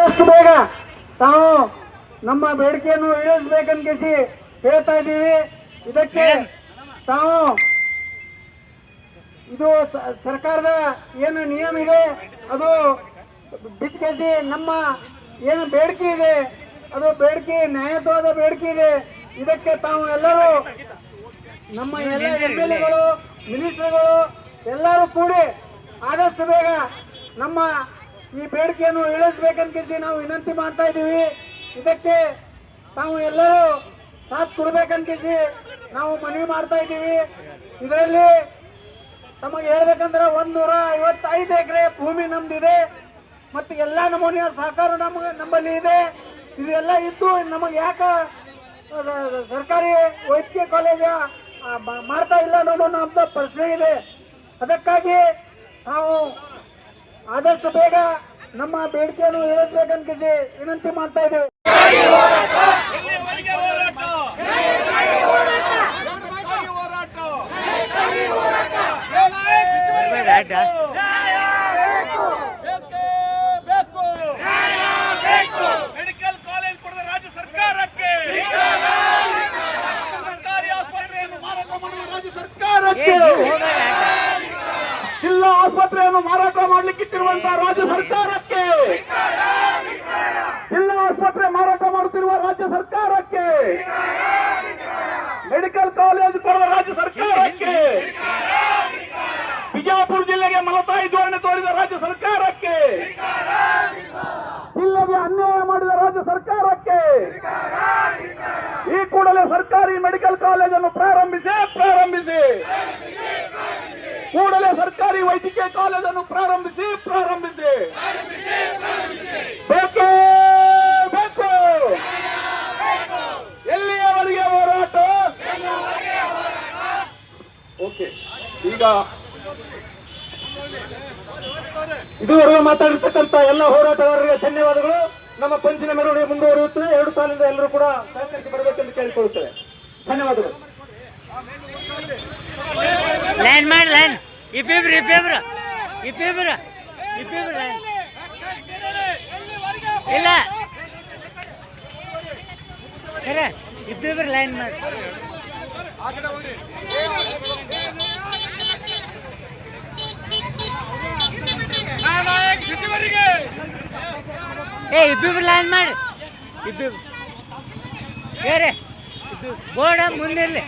ಆದಷ್ಟು ಬೇಗ ತಾವು ನಮ್ಮ ಬೇಡಿಕೆಯನ್ನು ಈಡೇರಿಸಬೇಕಂತ ಕೇಸಿ ಹೇಳ್ತಾ ಇದ್ದೀವಿ. ಇದಕ್ಕೆ ತಾವು ಇದು ಸರ್ಕಾರದ ಏನು ನಿಯಮ ಇದೆ ಅದು ಬಿಟ್ಕೇಸಿ ನಮ್ಮ ಏನು ಬೇಡಿಕೆ ಇದೆ ಅದು ಬೇಡಿಕೆ ನ್ಯಾಯತ್ವದ ಬೇಡಿಕೆ ಇದೆ. ಇದಕ್ಕೆ ತಾವು ಎಲ್ಲರೂ ನಮ್ಮ ಎಲ್ಲ ಎಂ ಎಲ್ ಎಗಳು ಮಿನಿಸ್ಟರ್ಗಳು ಎಲ್ಲರೂ ಕೂಡಿ ಆದಷ್ಟು ಬೇಗ ನಮ್ಮ ಈ ಬೇಡಿಕೆಯನ್ನು ಈಡೇರಿಸಬೇಕಂತ ನಾವು ವಿನಂತಿ ಮಾಡ್ತಾ ಇದ್ದೀವಿ. ಇದಕ್ಕೆ ತಾವು ಎಲ್ಲರೂ ಸಾಥ್ ಕೊಡ್ಬೇಕಂತ ನಾವು ಮನವಿ ಮಾಡ್ತಾ ಇದ್ದೀವಿ. ಇದರಲ್ಲಿ ತಮಗೆ ಹೇಳ್ಬೇಕಂದ್ರೆ ಒಂದ್ ನೂರ ಐವತ್ತೈದು ಎಕರೆ ಭೂಮಿ ನಮ್ದಿದೆ ಮತ್ತು ಎಲ್ಲ ನಮೂನೆಯ ಸಹಕಾರ ನಮಗೆ ನಮ್ಮಲ್ಲಿ ಇದೆ. ಇದೆಲ್ಲ ಇದ್ದು ನಮಗೆ ಯಾಕೆ ಸರ್ಕಾರಿ ವೈದ್ಯಕೀಯ ಕಾಲೇಜ ಮಾಡ್ತಾ ಇಲ್ಲ ಅನ್ನೋದು ನಮ್ದು ಪ್ರಶ್ನೆ ಇದೆ. ಅದಕ್ಕಾಗಿ ನಾವು ಆದಷ್ಟು ಬೇಗ ನಮ್ಮ ಬೇಡಿಕೆಯನ್ನು ಈಡೇರಿಸಬೇಕಂತ ವಿನಂತಿ ಮಾಡ್ತಾ ಇದ್ದೇವೆ. ಎಲ್ಲಿವರೆಗೆ ಹೋರಾಟ ಎಲ್ಲಿವರೆಗೆ ಹೋರಾಟ ಬೇಕೇ ಬೇಕು ಮೆಡಿಕಲ್ ಕಾಲೇಜ್ ಕೊಡದ ರಾಜ್ಯ ಸರ್ಕಾರಕ್ಕೆ. ಸರ್ಕಾರಿ ಆಸ್ಪತ್ರೆಯನ್ನು ಮಾರಾಟ ಮಾಡುವ ರಾಜ್ಯ ಸರ್ಕಾರಕ್ಕೆ. ಜಿಲ್ಲಾ ಆಸ್ಪತ್ರೆಯನ್ನು ಮಾರಾಟ ಮಾಡಲಿಕ್ಕಿಟ್ಟಿರುವಂತಹ ರಾಜ್ಯ ಸರ್ಕಾರಕ್ಕೆ. ಜಿಲ್ಲಾ ಆಸ್ಪತ್ರೆ ಮಾರಾಟ ಮಾಡುತ್ತಿರುವ ರಾಜ್ಯ ಸರ್ಕಾರಕ್ಕೆ. ಮೆಡಿಕಲ್ ಕಾಲೇಜ್ ಕೊಡುವ ರಾಜ್ಯ ಸರ್ಕಾರಕ್ಕೆ. ಬಿಜಾಪುರ ಜಿಲ್ಲೆಗೆ ಮಲತಾಯಿ ಧೋರಣೆ ತೋರಿದ ರಾಜ್ಯ ಸರ್ಕಾರಕ್ಕೆ. ಜಿಲ್ಲೆಗೆ ಅನ್ಯಾಯ ಮಾಡಿದ ರಾಜ್ಯ ಸರ್ಕಾರಕ್ಕೆ. ಈ ಕೂಡಲೇ ಸರ್ಕಾರಿ ಮೆಡಿಕಲ್ ಕಾಲೇಜನ್ನು ಪ್ರಾರಂಭಿಸಿ ಪ್ರಾರಂಭಿಸಿ. ಕೂಡಲೇ ಸರ್ಕಾರಿ ವೈದ್ಯಕೀಯ ಕಾಲೇಜನ್ನು ಪ್ರಾರಂಭಿಸಿ ಪ್ರಾರಂಭಿಸಿ. ಬೇಕು ಬೇಕು. ಎಲ್ಲಿಯವರಿಗೆ ಹೋರಾಟ? ಓಕೆ ಈಗ ಇದುವರೆಗೂ ಮಾತಾಡಿರ್ತಕ್ಕಂಥ ಎಲ್ಲ ಹೋರಾಟಗಾರರಿಗೆ ಧನ್ಯವಾದಗಳು. ನಮ್ಮ ಪಂಚಿನ ಮೆರವಣಿಗೆ ಮುಂದುವರಿಯುತ್ತದೆ. ಎರಡು ಸಾಲಿಂದ ಎಲ್ಲರೂ ಕೂಡ ಸಹಕರಿಸಿ ಬರಬೇಕೆಂದು ಕೇಳಿಕೊಳ್ಳುತ್ತೇವೆ. ಧನ್ಯವಾದಗಳು. ಲೈನ್ ಮಾಡಿ ಲೈನ್ ಇಬ್ಬಿಬ್ರು ಇಬ್ಬಿಬ್ರು. ಇಬ್ಬಿಬ್ರು ಇಬ್ಬಿಬ್ರು ಲೈನ್ ಇಲ್ಲ. ಸರ ಇಬ್ಬಿಬ್ರು ಲೈನ್ ಮಾಡಿ. ಏ ಇಬ್ಬಿಬ್ರು ಲೈನ್ ಮಾಡಿ. ಇಬ್ಬಿಬ್ರು. ಬೇರೆ ಬೋರ್ಡ ಮುಂದಿರಲಿ.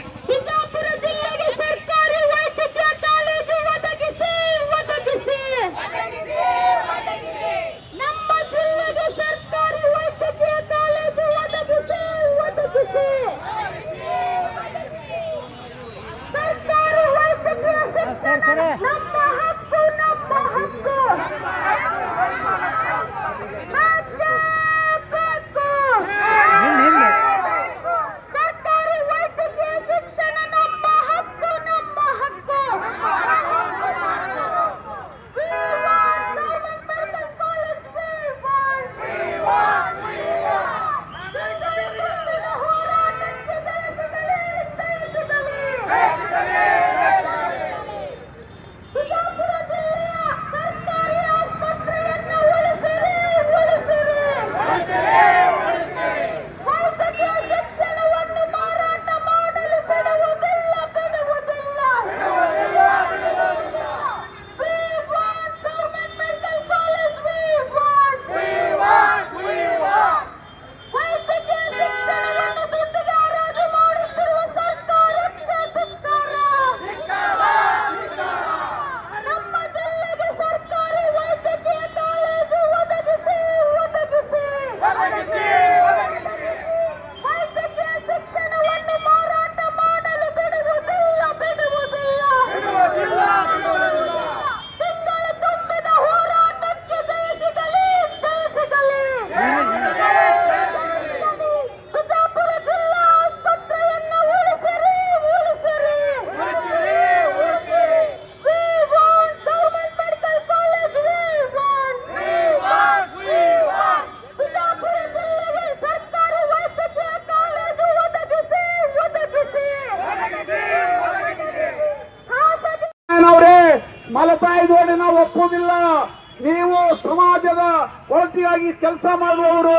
ಕೆಲಸ ಮಾಡುವವರು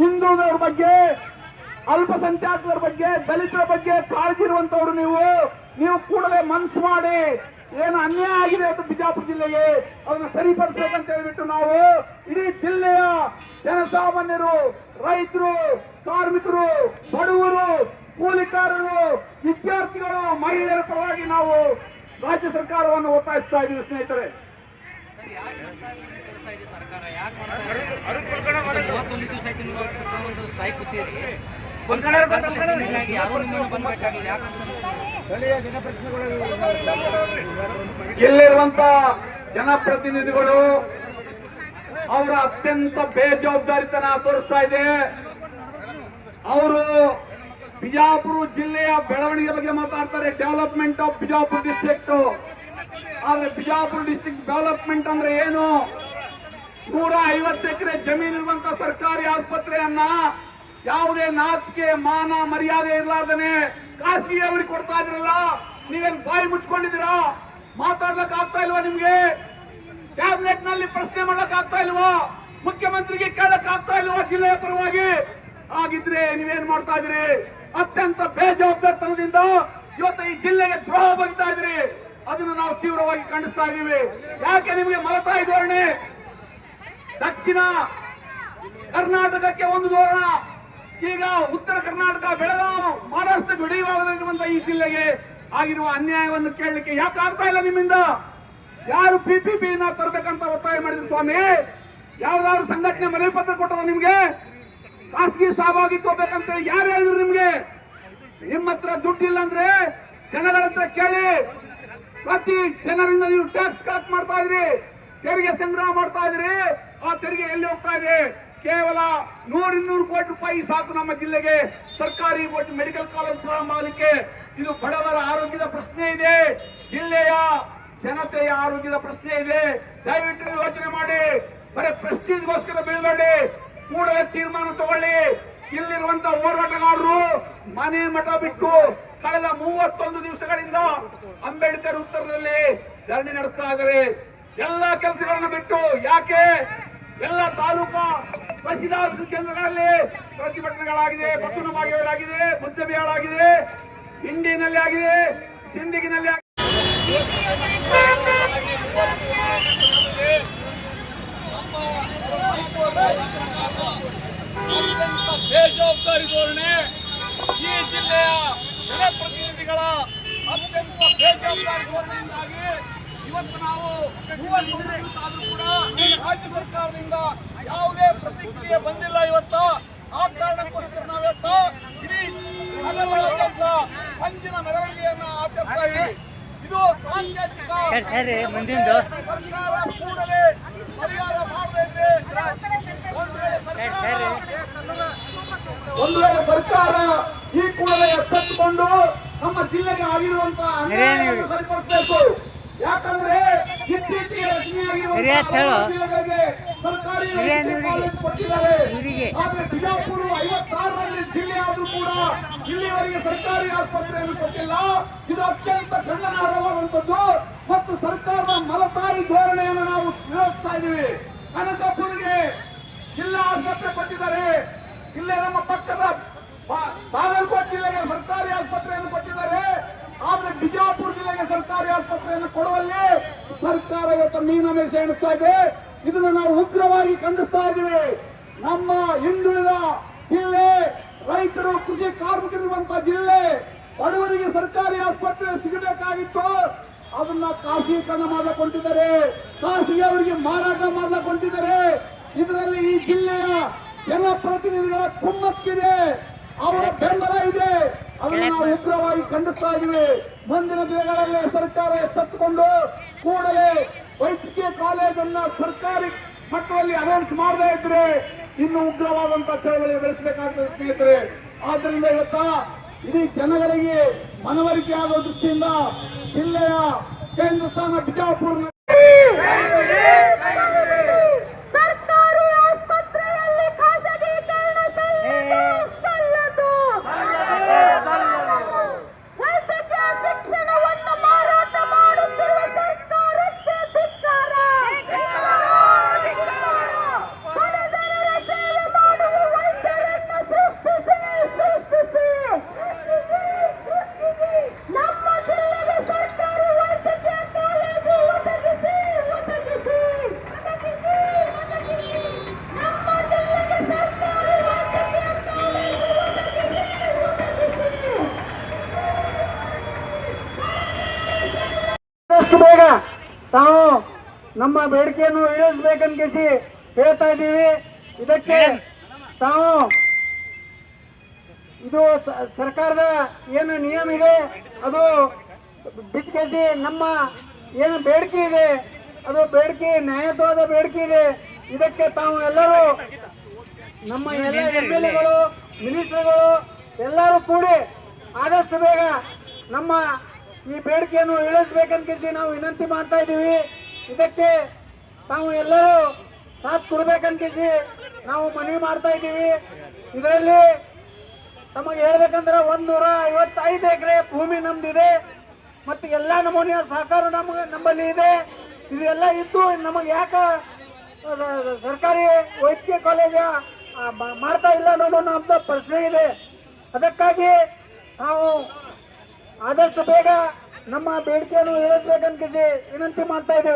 ಹಿಂದುಳಿದವ್ರ ಬಗ್ಗೆ, ಅಲ್ಪಸಂಖ್ಯಾತರ ಬಗ್ಗೆ, ದಲಿತರ ಬಗ್ಗೆ ಕಾಳಜಿ ಇರುವಂತವ್ರು ನೀವು. ನೀವು ಕೂಡಲೇ ಮನ್ಸು ಮಾಡಿ ಏನು ಅನ್ಯಾಯ ಆಗಿದೆ ಅದು ಬಿಜಾಪುರ ಜಿಲ್ಲೆಗೆ ಅದನ್ನ ಸರಿಪಡಿಸ್ಬೇಕಂತ ಹೇಳ್ಬಿಟ್ಟು ನಾವು ಇಡೀ ಜಿಲ್ಲೆಯ ಜನಸಾಮಾನ್ಯರು, ರೈತರು, ಕಾರ್ಮಿಕರು, ಬಡವರು, ಕೂಲಿಕಾರರು, ವಿದ್ಯಾರ್ಥಿಗಳು, ಮಹಿಳೆಯರ ಪರವಾಗಿ ನಾವು ರಾಜ್ಯ ಸರ್ಕಾರವನ್ನು ಒತ್ತಾಯಿಸ್ತಾ ಇದ್ದೀವಿ ಸ್ನೇಹಿತರೆ. ಮೂವತ್ತೊಂದು ದಿವಸ ಆಯ್ತು ನೀವು ಒಂದು ಯಾರು ನಿಮ್ಮನ್ನು ಬಂದ್ಬೇಕಾಗಿಲ್ಲ ಇಲ್ಲಿರುವಂತ ಜನಪ್ರತಿನಿಧಿಗಳು ಅವರ ಅತ್ಯಂತ ಬೇಜವಾಬ್ದಾರಿತನ ತೋರಿಸ್ತಾ ಇದೆ. ಅವರು ಬಿಜಾಪುರ ಜಿಲ್ಲೆಯ ಬೆಳವಣಿಗೆ ಬಗ್ಗೆ ಮಾತಾಡ್ತಾರೆ. ಡೆವಲಪ್ಮೆಂಟ್ ಆಫ್ ಬಿಜಾಪುರ ಡಿಸ್ಟ್ರಿಕ್ಟ್ ಆದ್ರೆ ಬಿಜಾಪುರ ಡಿಸ್ಟ್ರಿಕ್ಟ್ ಡೆವಲಪ್ಮೆಂಟ್ ಅಂದ್ರೆ ಏನು? ನೂರ ಐವತ್ತು ಎಕರೆ ಜಮೀನು ಇರುವಂತ ಸರ್ಕಾರಿ ಆಸ್ಪತ್ರೆಯನ್ನ ಯಾವುದೇ ನಾಚಿಕೆ, ಮಾನ, ಮರ್ಯಾದೆ ಇರ್ಲಾರ್ದನೆ ಖಾಸಗಿ ಅವ್ರಿಗೆ ಕೊಡ್ತಾ ಇದ್ರಲ್ಲ, ನೀವೇನ್ ಬಾಯಿ ಮುಚ್ಕೊಂಡಿದ್ದೀರಾ? ಮಾತಾಡ್ಲಕ್ ಆಗ್ತಾ ಇಲ್ವಾ ನಿಮ್ಗೆ? ಕ್ಯಾಬಿನೆಟ್ನಲ್ಲಿ ಪ್ರಶ್ನೆ ಮಾಡಕ್ ಆಗ್ತಾ ಇಲ್ವಾ? ಮುಖ್ಯಮಂತ್ರಿಗೆ ಕೇಳಕ್ ಆಗ್ತಾ ಇಲ್ವಾ ಜಿಲ್ಲೆಯ ಪರವಾಗಿ? ಆಗಿದ್ರೆ ನೀವೇನ್ ಮಾಡ್ತಾ ಇದ್ರಿ ಅತ್ಯಂತ ಬೇಜವಾಬ್ದಾರಿತನದಿಂದ ಇವತ್ತು ಈ ಜಿಲ್ಲೆಗೆ ದ್ರೋಹ ಬಗ್ತಾ ಇದ್ರಿ ಅದನ್ನು ನಾವು ತೀವ್ರವಾಗಿ ಖಂಡಿಸ್ತಾ ಇದೀವಿ ಯಾಕೆ ನಿಮಗೆ ಮಲತಾಯಿ ಧೋರಣೆ? ದಕ್ಷಿಣ ಕರ್ನಾಟಕಕ್ಕೆ ಒಂದು ಧೋರಣ ಈಗ ಉತ್ತರ ಕರ್ನಾಟಕ ಬೆಳಗಾವಿ ಮಹಾರಾಷ್ಟ್ರ ಗಡಿಭಾಗದಲ್ಲಿರುವಂತ ಈ ಜಿಲ್ಲೆಗೆ ಆಗಿರುವ ಅನ್ಯಾಯವನ್ನು ಕೇಳಲಿಕ್ಕೆ ಯಾಕೆ ಆಗ್ತಾ ಇಲ್ಲ ನಿಮ್ಮಿಂದ? ಯಾರು ಪಿಪಿಪಿ ಪಿ ತರಬೇಕಂತ ಒತ್ತಾಯ ಮಾಡಿದ್ರು ಸ್ವಾಮಿ? ಯಾವ್ದಾದ್ರು ಸಂಘಟನೆ ಮನವಿ ಪತ್ರ ಕೊಟ್ಟದ ನಿಮ್ಗೆ? ಖಾಸಗಿ ಸಹಭಾಗಿ ಬೇಕಂತೇಳಿ ಯಾರು ಹೇಳಿದ್ರು ನಿಮ್ಗೆ? ನಿಮ್ಮ ಹತ್ರ ದುಡ್ಡಿಲ್ಲ ಅಂದ್ರೆ ಜನಗಳ ಹತ್ರ ಕೇಳಿ. ಪ್ರತಿ ಜನರಿಂದ ನೀವು ಟ್ಯಾಕ್ಸ್ ಕಲೆಕ್ಟ್ ಮಾಡ್ತಾ ಇದ್ರಿ. ತೆರಿಗೆ ಸಂಗ್ರಹ ಮಾಡ್ತಾ ಇದ್ರಿ ಆ ತೆರಿಗೆ ಎಲ್ಲಿ ಹೋಗ್ತಾ ಇದೆ? ಕೇವಲ ನೂರ ಇನ್ನೂರು ಕೋಟಿ ರೂಪಾಯಿ ಸಾಕು ನಮ್ಮ ಜಿಲ್ಲೆಗೆ. ಸರ್ಕಾರಿ ಮೆಡಿಕಲ್ ಕಾಲೇಜ್ ಪ್ರಾರಂಭ ಆಗಲಿಕ್ಕೆ ಇದು ಬಡವರ ಆರೋಗ್ಯದ ಪ್ರಶ್ನೆ ಇದೆ. ಜಿಲ್ಲೆಯ ಜನತೆಯ ಆರೋಗ್ಯದ ಪ್ರಶ್ನೆ ಇದೆ. ದಯವಿಟ್ಟು ಯೋಚನೆ ಮಾಡಿ. ಬರೀ ಪ್ರಶ್ನೆಗೋಸ್ಕರ ಬೀಳಬೇಡಿ. ಕೂಡಲೇ ತೀರ್ಮಾನ ತಗೊಳ್ಳಿ. ಇಲ್ಲಿರುವಂತ ಹೋರಾಟಗಾರರು ಮನೆ ಮಠ ಬಿಟ್ಟು ಕಳೆದ ಮೂವತ್ತೊಂದು ದಿವಸಗಳಿಂದ ಅಂಬೇಡ್ಕರ್ ಉತ್ತರದಲ್ಲಿ ಧರಣಿ ನಡೆಸ್ತಾ ಇದ್ದಾರೆ. ಎಲ್ಲ ಕೆಲಸಗಳನ್ನು ಬಿಟ್ಟು ಯಾಕೆ ಎಲ್ಲ ತಾಲೂಕಾ ತಹಸೀಲ್ದಾರ್ ಕೇಂದ್ರಗಳಲ್ಲಿ ಪ್ರತಿಭಟನೆಗಳಾಗಿದೆ ಬಸವನ ಬಾಗೇವಾಡಾಗಿದೆ ಮುದ್ದಬಿಹಾಳಾಗಿದೆ ಇಂಡಿನಲ್ಲಿ ಆಗಿದೆ ಸಿಂದಿಗಿನಲ್ಲಿ ಬೇಜವಾಬ್ದಾರಿ ಧೋರಣೆ ಈ ಜಿಲ್ಲೆಯ ಜನಪ್ರತಿನಿಧಿಗಳ ಅತ್ಯಂತ ಬೇಜವಾಬ್ದಾರಿ ಧೋರಣೆಯಿಂದಾಗಿ ಇವತ್ತು ನಾವು ಮೂವತ್ತು ದಿವಸ ಆದರೂ ಕೂಡ ರಾಜ್ಯ ಸರ್ಕಾರದಿಂದ ಯಾವುದೇ ಪ್ರತಿಕ್ರಿಯೆ ಬಂದಿಲ್ಲ ಇವತ್ತು. ಆ ಕಾರಣಕ್ಕೋಸ್ಕರ ನಾವಿವತ್ತು ಇಡೀ ನಗರದಾದ್ಯಂತ ಹಂಚಿನ ಮೆರವಣಿಗೆಯನ್ನ ಆಚರಿಸ್ತಾ ಇದ್ದೀವಿ. ಇದು ಸಾಂಕೇತಿಕ ಸರ್ಕಾರ ಕೂಡಲೇ ಪರಿಹಾರ ಮಾಡದೇ ಒಂದು ವೇಳೆ ಸರ್ಕಾರ ಒಂದು ವೇಳೆ ಸರ್ಕಾರ ಈ ಕೂಡಲೇ ಎಚ್ಚೆತ್ತುಕೊಂಡು ನಮ್ಮ ಜಿಲ್ಲೆಗೆ ಆಗಿರುವಂತಹ ಸರಿಪಡಿಸಬೇಕು. ಯಾಕಂದ್ರೆ ಇತ್ತೀಚೆಗೆ ಇವರಿಗೆ. ಆದ್ರೆ ಬಿಜಾಪುರ ಐವತ್ತಾರರಲ್ಲಿ ಜಿಲ್ಲೆ ಆದ್ರೂ ಕೂಡ ಇಲ್ಲಿವರೆಗೆ ಸರ್ಕಾರಿ ಆಸ್ಪತ್ರೆಯನ್ನು ಕೊಟ್ಟಿಲ್ಲ. ಇದು ಅತ್ಯಂತ ಖಂಡನಾರ್ಹವಾದಂಥದ್ದು ಮತ್ತು ಸರ್ಕಾರದ ಮಲತಾಯಿ ಧೋರಣೆಯನ್ನು ನಾವು ವಿರೋಧಿಸ್ತಾ ಇದ್ದೀವಿ. ಕನಕಪುರಿಗೆ ಜಿಲ್ಲಾ ಆಸ್ಪತ್ರೆ ಕೊಟ್ಟಿದ್ದಾರೆ. ಇಲ್ಲೇ ನಮ್ಮ ಪಕ್ಕದ ಬಾಗಲಕೋಟೆ ಜಿಲ್ಲೆಗೆ ಸರ್ಕಾರಿ ಆಸ್ಪತ್ರೆಯನ್ನು ಕೊಟ್ಟಿದ್ದಾರೆ. ಆದ್ರೆ ಬಿಜಾಪುರ ಜಿಲ್ಲೆಗೆ ಸರ್ಕಾರಿ ಆಸ್ಪತ್ರೆಯನ್ನು ಕೊಡುವಲ್ಲಿ ಸರ್ಕಾರ ಇವತ್ತು ಮೀನಾಮೇಷ ಎಣಿಸ್ತಾ ಇದೆ. ಇದನ್ನು ನಾವು ಉಗ್ರವಾಗಿ ಖಂಡಿಸ್ತಾ ಇದ್ದೀವಿ. ನಮ್ಮ ಹಿಂದುಳಿದ ಜಿಲ್ಲೆ ರೈತರು, ಕೃಷಿ ಕಾರ್ಮಿಕರಿರುವಂತಹ ಜಿಲ್ಲೆ ಬಡವರಿಗೆ ಸರ್ಕಾರಿ ಆಸ್ಪತ್ರೆ ಸಿಗಬೇಕಾಗಿತ್ತು. ಅದನ್ನ ಖಾಸಗೀಕರಣ ಮಾಡಕೊಂಡಿದ್ದಾರೆ ಖಾಸಗಿ ಅವರಿಗೆ ಮಾರಾಟ ಮಾಡಕೊಂಡಿದ್ದಾರೆ ಇದರಲ್ಲಿ ಈ ಜಿಲ್ಲೆಯ ಜನಪ್ರತಿನಿಧಿಗಳ ಕುಮ್ಮಕ್ಕಿದೆ. ಅವರ ಬೆಂಬಲ ಇದೆ. ಅದನ್ನು ನಾವು ಉಗ್ರವಾಗಿ ಖಂಡಿಸ್ತಾ ಇದ್ದೀವಿ. ಮುಂದಿನ ದಿನಗಳಲ್ಲಿ ಸರ್ಕಾರ ಎಚ್ಚೆತ್ತುಕೊಂಡು ಕೂಡಲೇ ವೈದ್ಯಕೀಯ ಕಾಲೇಜನ್ನ ಸರ್ಕಾರಿ ಮಟ್ಟದಲ್ಲಿ ಅನೌನ್ಸ್ ಮಾಡದೇ ಇದ್ರೆ ಇನ್ನು ಉಗ್ರವಾದಂತ ಚಳವಳಿ ಬೆಳೆಸಬೇಕಾಗ್ತದೆ ಸ್ನೇಹಿತರೆ. ಆದ್ರಿಂದ ಇವತ್ತ ಇಡೀ ಜನಗಳಿಗೆ ಮನವರಿಕೆ ಆಗುವ ದೃಷ್ಟಿಯಿಂದ ಜಿಲ್ಲೆಯ ಕೇಂದ್ರ ಸ್ಥಾನ ಬಿಜಾಪುರ ಆದಷ್ಟು ಬೇಗ ತಾವು ನಮ್ಮ ಬೇಡಿಕೆಯನ್ನು ಈಡೇರಿಸಬೇಕನ್ಕಿಸಿ ಹೇಳ್ತಾ ಇದ್ದೀವಿ. ಇದಕ್ಕೆ ತಾವು ಇದು ಸರ್ಕಾರದ ಏನು ನಿಯಮ ಇದೆ ಅದು ಬಿಚ್ಕೇಸಿ ನಮ್ಮ ಏನು ಬೇಡಿಕೆ ಇದೆ ಅದು ಬೇಡಿಕೆ ನ್ಯಾಯತ್ವದ ಬೇಡಿಕೆ ಇದೆ. ಇದಕ್ಕೆ ತಾವು ಎಲ್ಲರೂ ನಮ್ಮ ಎಲ್ಲ ಎಂ ಎಲ್ ಎಗಳು ಮಿನಿಸ್ಟರ್ಗಳು ಎಲ್ಲರೂ ಕೂಡಿ ಆದಷ್ಟು ಬೇಗ ನಮ್ಮ ಈ ಬೇಡಿಕೆಯನ್ನು ಈಡೇರಿಸಬೇಕಂತ ನಾವು ವಿನಂತಿ ಮಾಡ್ತಾ ಇದ್ದೀವಿ. ಇದಕ್ಕೆ ತಾವು ಎಲ್ಲರೂ ಸಾಥ್ ಕೊಡ್ಬೇಕಂತಿಸಿ ನಾವು ಮನವಿ ಮಾಡ್ತಾ ಇದ್ದೀವಿ. ಇದರಲ್ಲಿ ತಮಗೆ ಹೇಳ್ಬೇಕಂದ್ರೆ ಒಂದು ನೂರ ಐವತ್ತೈದು ಎಕರೆ ಭೂಮಿ ನಮ್ದಿದೆ. ಮತ್ತು ಎಲ್ಲ ನಮೂನಿಯ ಸಹಕಾರ ನಮಗೆ ನಮ್ಮಲ್ಲಿ ಇದೆ. ಇದೆಲ್ಲ ಇದ್ದು ನಮಗೆ ಯಾಕೆ ಸರ್ಕಾರಿ ವೈದ್ಯಕೀಯ ಕಾಲೇಜ ಮಾಡ್ತಾ ಇಲ್ಲ ಅನ್ನೋದು ನಮ್ದು ಪ್ರಶ್ನೆ ಇದೆ. ಅದಕ್ಕಾಗಿ ನಾವು ಆದಷ್ಟು ಬೇಗ ನಮ್ಮ ಬೇಡಿಕೆಯನ್ನು ಈಡೇರಿಸಬೇಕಂತ ವಿನಂತಿ ಮಾಡ್ತಾ ಇದ್ದೇವೆ.